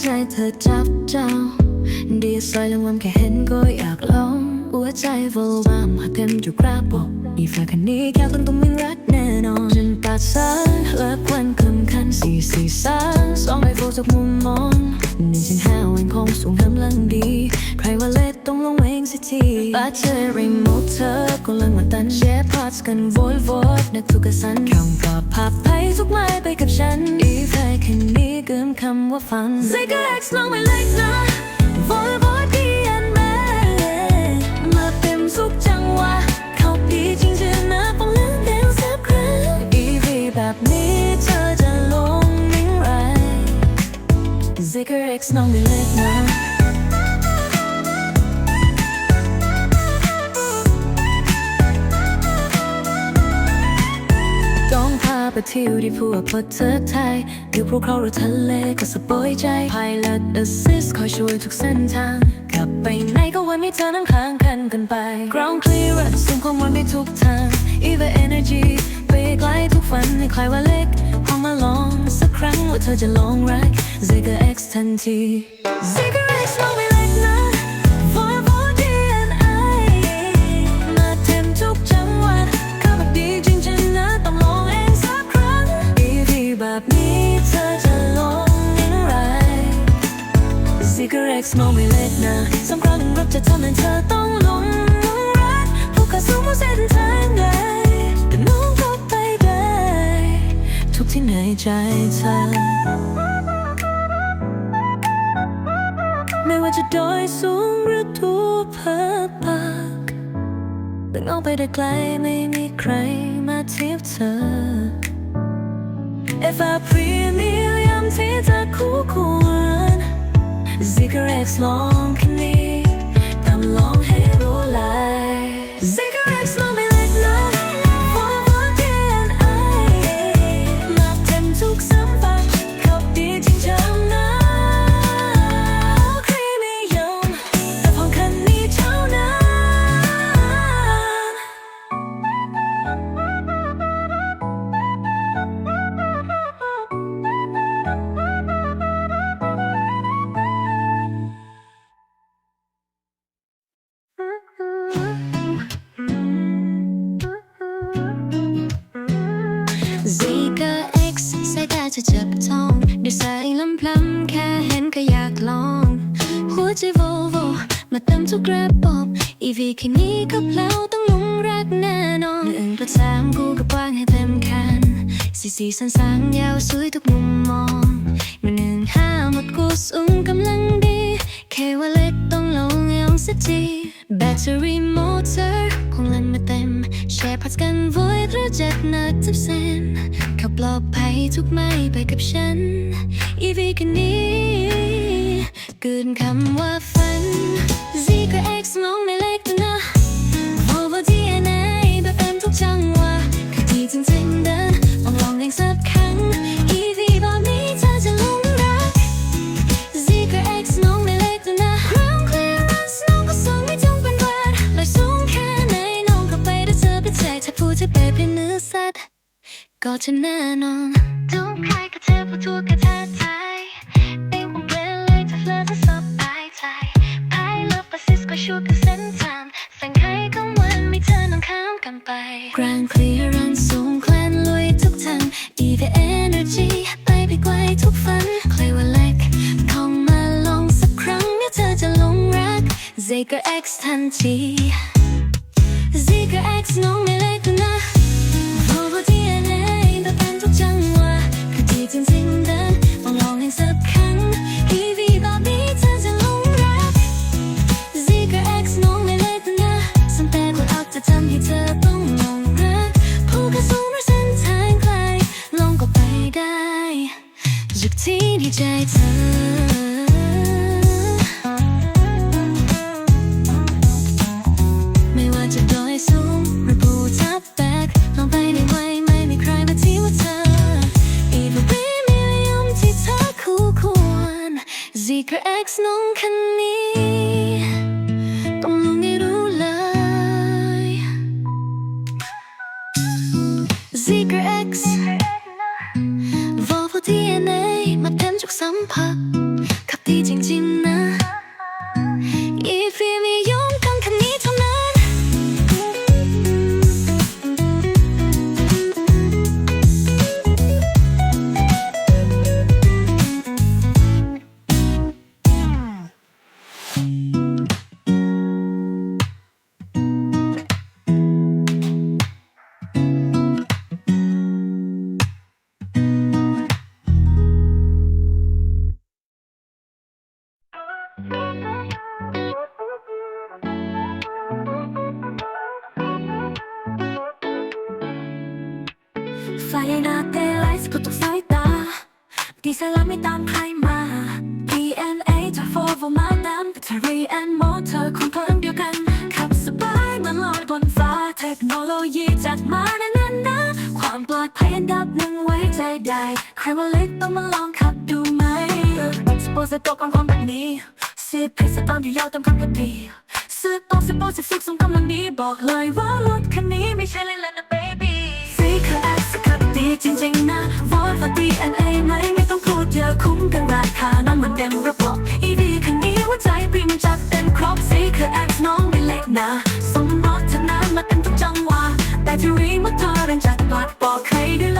ใจเธอจับเจ้า ดีซอยลงวมแค่เห็นก็อยากลองหัวใจวอลวามหากกันอยู่กราบบอกมีแฟนคนนี้แค่คนต้องมีรักแน่นอนจนตัดสายเลิกวันคำคันสี่สี่สามสองไอโฟจากมุมมองหนึ่งฉันห้าวันคงสูงกำลังดี ใครว่าเล็ดต้องลง เวงสักทีบัตเตอร์รีโมทเธอก็ลังมาตันแชร์พาร์ทกันโวยโวยนักทุกกระสันคำก็พับให้ทุกไม้ไปกับฉันอีใครแค่นี้เกินคำว่าฟัง Say good X ลองไปเลยนะ Voy voy พี่อันแม่มาเต็มทุกจังวะเขาดีจริงจะนะต้องเล่นเดนสักครั้ง EV แบบนี้เธอจะลงยังไง Zigger X น้องไม่เล็กนะ พาไปเที่ยวที่ภูประเทศไทยอยู่ภูเขาหรือทะเลก็สบายใจ Pilot Assist คอยช่วยทุกเส้นทางขับไปไหนก็วันมีเธอนั่งข้างกันกันไป Ground Clearance ส่งความวันไปทุกทาง Eva Energy ไปไกลทุกฝันให้ใครว่าเล็กพอมาลองสักครั้งว่าเธอจะลองรัก Zigger X ทันที Zigger X ลองไม่เล็กนะ แบบนี้เธอจะลงอย่างไร Zigger X มองไม่เล็กนะสำคัญรับจะทำให้เธอต้องหลงรักพวกเขาสู้เส้นทางใดแต่น้องก็ไปได้ทุกที่ในใจเธอ ไม่ว่าจะดอยสูงหรือทั่วเพิกปักแต่เงาไปได้ไกลไม่มีใครมาเทียบเธอ If I premier ยามที่เธอคู่ควร Zigger X ล มาเต็มทุกระบบ EV แค่นี้ก็เพลาต้องหลงรักแน่นอนหนึ่งประสามกูกับกว้างให้เต็มคันสีสีสันสางยาวสวยทุกมุมมองมันหนึ่งห้าหมดกูสูงกำลังดีแค่ว่าเล็กต้องลงยองสักทีแบตเตอรี่มอเตอร์คงลันมาเต็มแชร์พัดกันโวยหรือเจ็ดนัดทับเส้นเขาปลอดภัยทุกไม่ไปกับฉัน EV คันนี้เกินคำว่าฝัน Z กับ X มองไม่เล็กแต่นะ Volvo DNA แบบเต็มทุกจังหวะคือดีจริงๆเดินลองลองเองสักครั้ง EV แบบนี้เธอจะหลงรัก Z กับ X น้องไม่เล็กแต่นะ Round clearance น้องก็สูงไม่จงเป็นแวดลอยสูงแค่ไหนน้องก็ไปได้เธอไปใจถ้าพูดจะไปเป็นเนื้อสัตว์ก็จะแน่นอนทุกใครก็เธอพูดทั่วกัน X X น้อง ดีไซลไม่ตามใครมา DNA จากโฟล์มาดามแบตเตอรี่แอนมอเตอร์ของเพลิงเดียวกัน ขับสบายเหมือนลอยบนฟ้า เทคโนโลยีจัดมาแน่นๆนะ ความปลอดภัยอันดับหนึ่งไว้ใจได้ ใครว่าเล็กต้องมาลองขับดูไหมสปอร์ตจะตกกองความแบบนี้สิบเพชรสตอนอยู่ยาวเต็มคำพอดีซื้อตองสิบโปรสิบฟิกส่งกำลังนี้บอกเลยว่ารถคันนี้ไม่ใช่เล่นๆนะ baby สีคือแอสขับ ดีจริงๆนะ Ford ว่า DNA ไหมไม่ต้องพูดเยอะคุ้มกันราคานั่นมันเต็มระบบ EV คันนี้หัวใจพรีเมียมจัดเต็มครบสีคือแอสน้องไม่เล็กนะสมรสนามาเต็มทุกจังหวะแบตเตอรี่มอเตอร์แรงจัดบัดบอกใครด้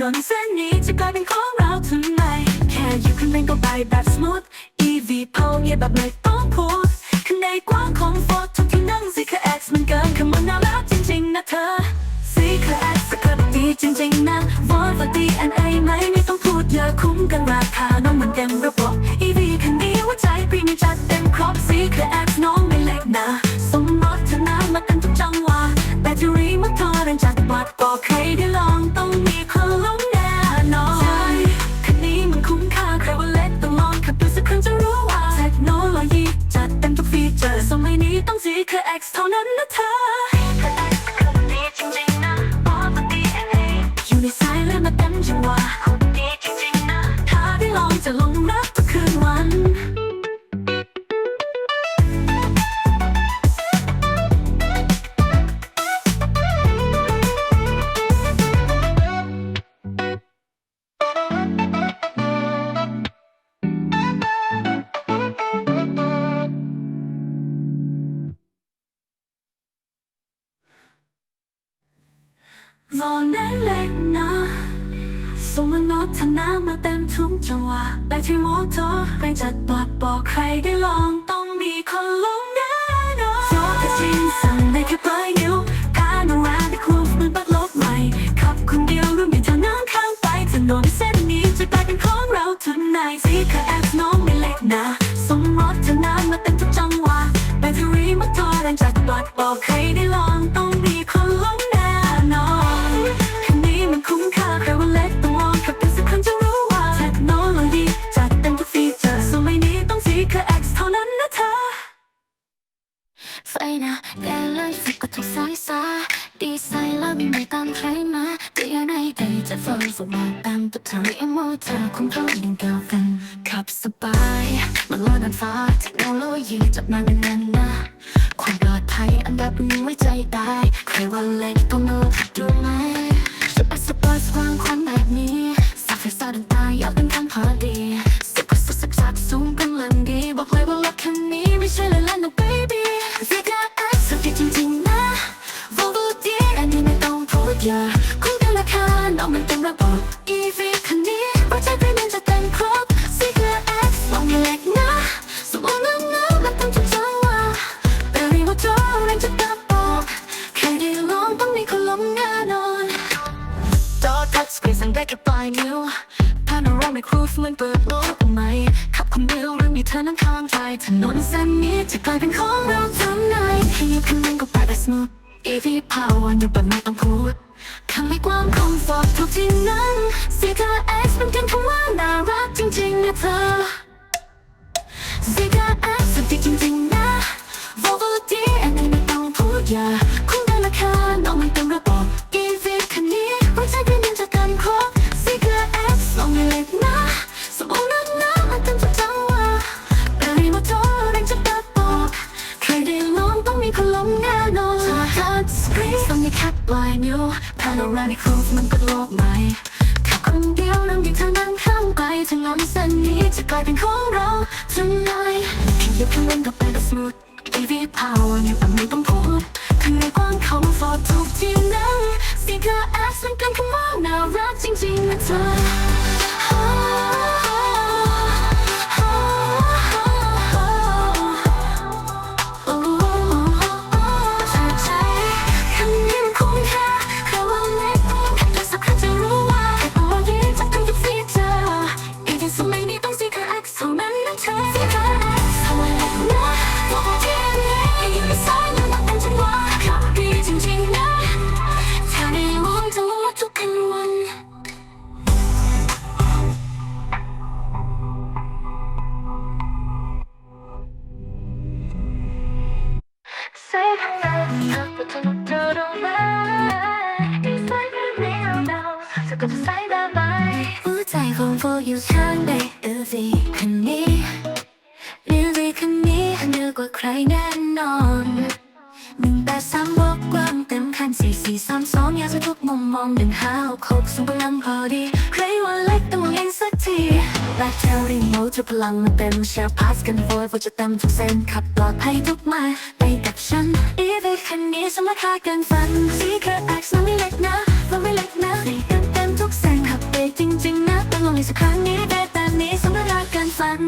นนเส้นนี้จะกลายเป็นของเราทำไม แค่อยู่ข้างในก็ไปแบบสมูท EV เพาเงียบแบบไม่ต้องพูดข้างในกว้างของฟอร์ทุกที่นั่งสิคือ X มันเกินคำว่าน่ารักจริงๆนะเธอสิคือ X สกัดดีจริงๆนะ Ford ว่า DNA ไหมไม่ต้องพูดเยอะคุ้มกันราคาน้องเหมือนเต็มระบบ EV คันนี้หัวใจพรีเมียมจัดเต็มครบสีคือ X น้องไม่เล็กนะสมรสนามากันทุกจังหวะแบตเตอรี่มอเตอร์แรงจัดบัดบอกใครได้ลอง รอแน่เล็กนะสมนอธนามาเต็มทุกจังหวะแต่ที่มอเตอร์ไปจัดปลัดบอกใครได้ลองต้องมีคนลงแน่นอนยอดแต่จริงสั่งได้แค่ปลายนิ้วการมาแรนด์คูฟมันบัดลกใหม่ขับคนเดียวรือมีเธอนั่งข้างไปถนนเส้นนี้จะกลายเป็นของเราทุนนายสีคือแอปน้องไม่เล็กนะสมรสธนามาเต็มทุกจังหวะแบตเตอรี่มอเตอร์แรงจัดปลัดบอกใครได้ลองต้องมี เธอเรียกว่าเธอคงต้องยิงเก่ากันขับสบายมันลอยบนฟ้าเทคโนโลยีจับมาเป็นน่นนะความปลอดภัยอันดับหนึ่งไว้ใจได้ ใครว่าเล็กต้องมาขับดูมจ สั่งได้แค่ปลายนิ้วพาโนรามิครูฟเหมือนเปิดโลกใหม่ขับคนเดียวหรือมีเธอนั่งข้างใจถนนเส้นนี้จะกลายเป็นของเราทำไงขยับคันเร่งก็ไปแบบสมูท EV power อยู่แบบไม่ต้องพูดคำให้ความคอมฟอร์ตทุกที่นั่ง Cigar X เป็นกันคำว่าน่ารักจริงๆนะเธอ Cigar X สุดที่จริงๆนะ Volvo D อันนี้ไม่ต้องพูดเยอะคุ้มกันรา วพาโนรามิครูฟมันก็โลกใหม่แค่คนเดียวนั่งอยู่ทางนั่งข้างไปถนนเส้นนี้จะกลายเป็นของเราทำไงเพียงเดียวคันเร่งก็เปแบบสมูท EV power อยู่แบบไม่ต้องพูดคือในกว้างเขาฟอร์ทุกที่นั่ง Cigar X มันกันคำว่าน่ารักจริงๆนะเธอ อยู่ข้างในเออสิคันนี้เรื่องดีคันนี้เหนือกว่าใครแน่นอนหนึ่งแปดสามบวกกว้างเต็มคันสี่สี่สามสองอยากจะทุกมุมมองหนึ่งห้าหกหกส่งพลังพอดี ใครว่าเล็กต้องมองเองสักทีแบตเตอรี่โมทุกพลังมันเต็มแชร์พาสกันโฟยโฟจะเต็มทุกเส้นขับปลอดภัยทุกมาไปกับฉันอีเวคันนี้สมราคาเกินฝันสีเคอร์แอ็กซ์มันไม่เล็กนะมันไม่เล็กนะให้กันเต็มทุกเส้น ไปจริงๆนะต้องลองอีกสักครั้งนี้ได้แต่นี้สมราคาเกินฝัน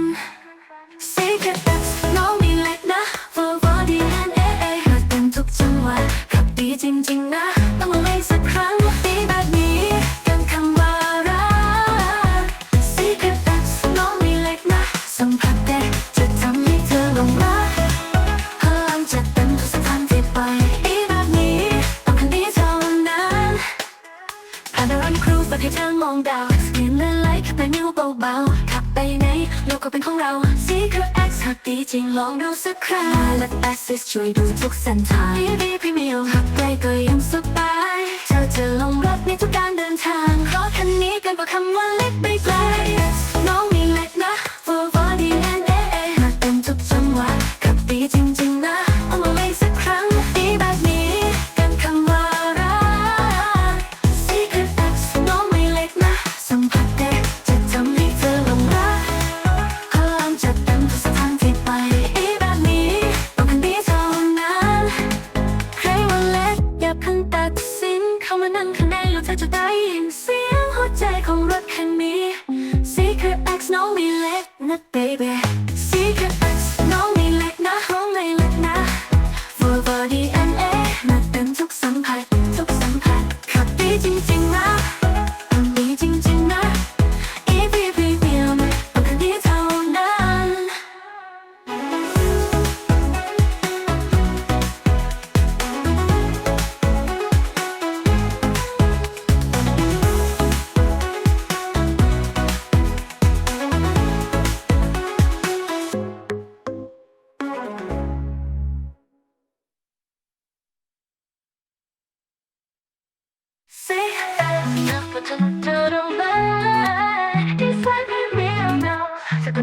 Secret X น้องมีเล็กนะ For body and AA หัดเต็มทุกจังหวะขับดีจริงๆนะต้องลองอีก จริงลองดูสักครั้งและ Assist ช่วยดูทุกเส้นทางดีพรีเมียมขับไกลก็ยังสบายเธอจะลง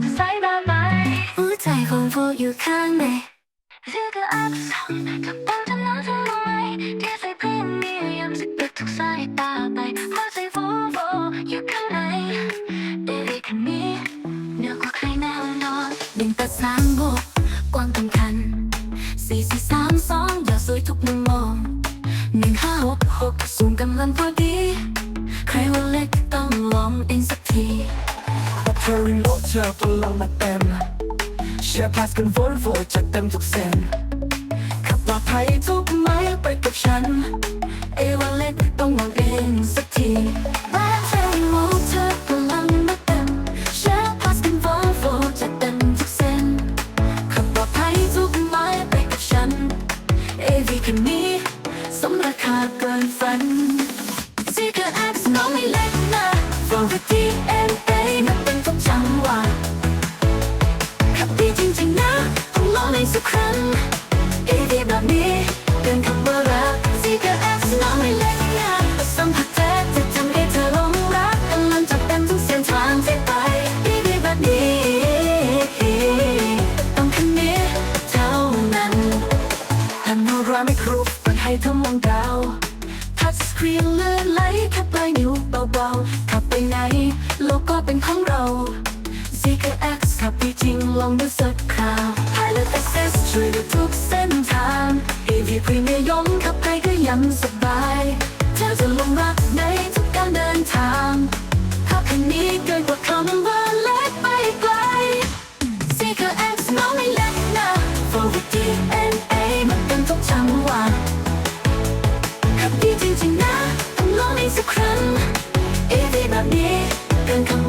จะก็จะใส่แบบไหนหัวใจของพวกอยู่ข้างในเรียกก็อักษรกับตามจะนอนจะลอยที่ใส่พรีเมียมสิปิดทุกสายตาไปหัวใจ เธอพลังมาเต็มเชร์พาสกันโฟนโฟจัดเต็มทุกเส้นขับปลอดภัยทุกไม้ไปกับฉัน ขับดีจริงลองดูสักคราว Pilot Access ช่วยดูทุกเส้นทาง EV Premium ขับไปก็ยังสบายเธอจะลงรักในทุกการเดินทางขับคันนี้เกินกว่าคำว่าเล็กไปไกล Secret X น้องไม่เล็กนะ For the DNA มันเป็นทุกจังหวะขับดีจริงๆนะต้องลองอีกสักครั้งเอวีแบบนี้เกินคำว่า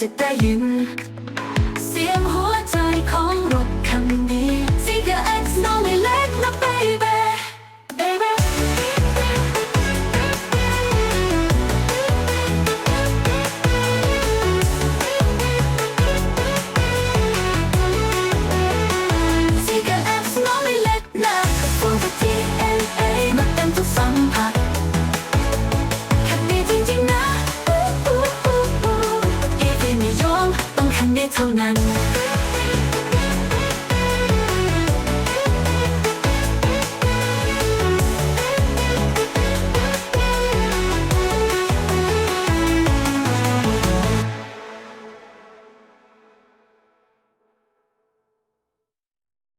จะได้ยิน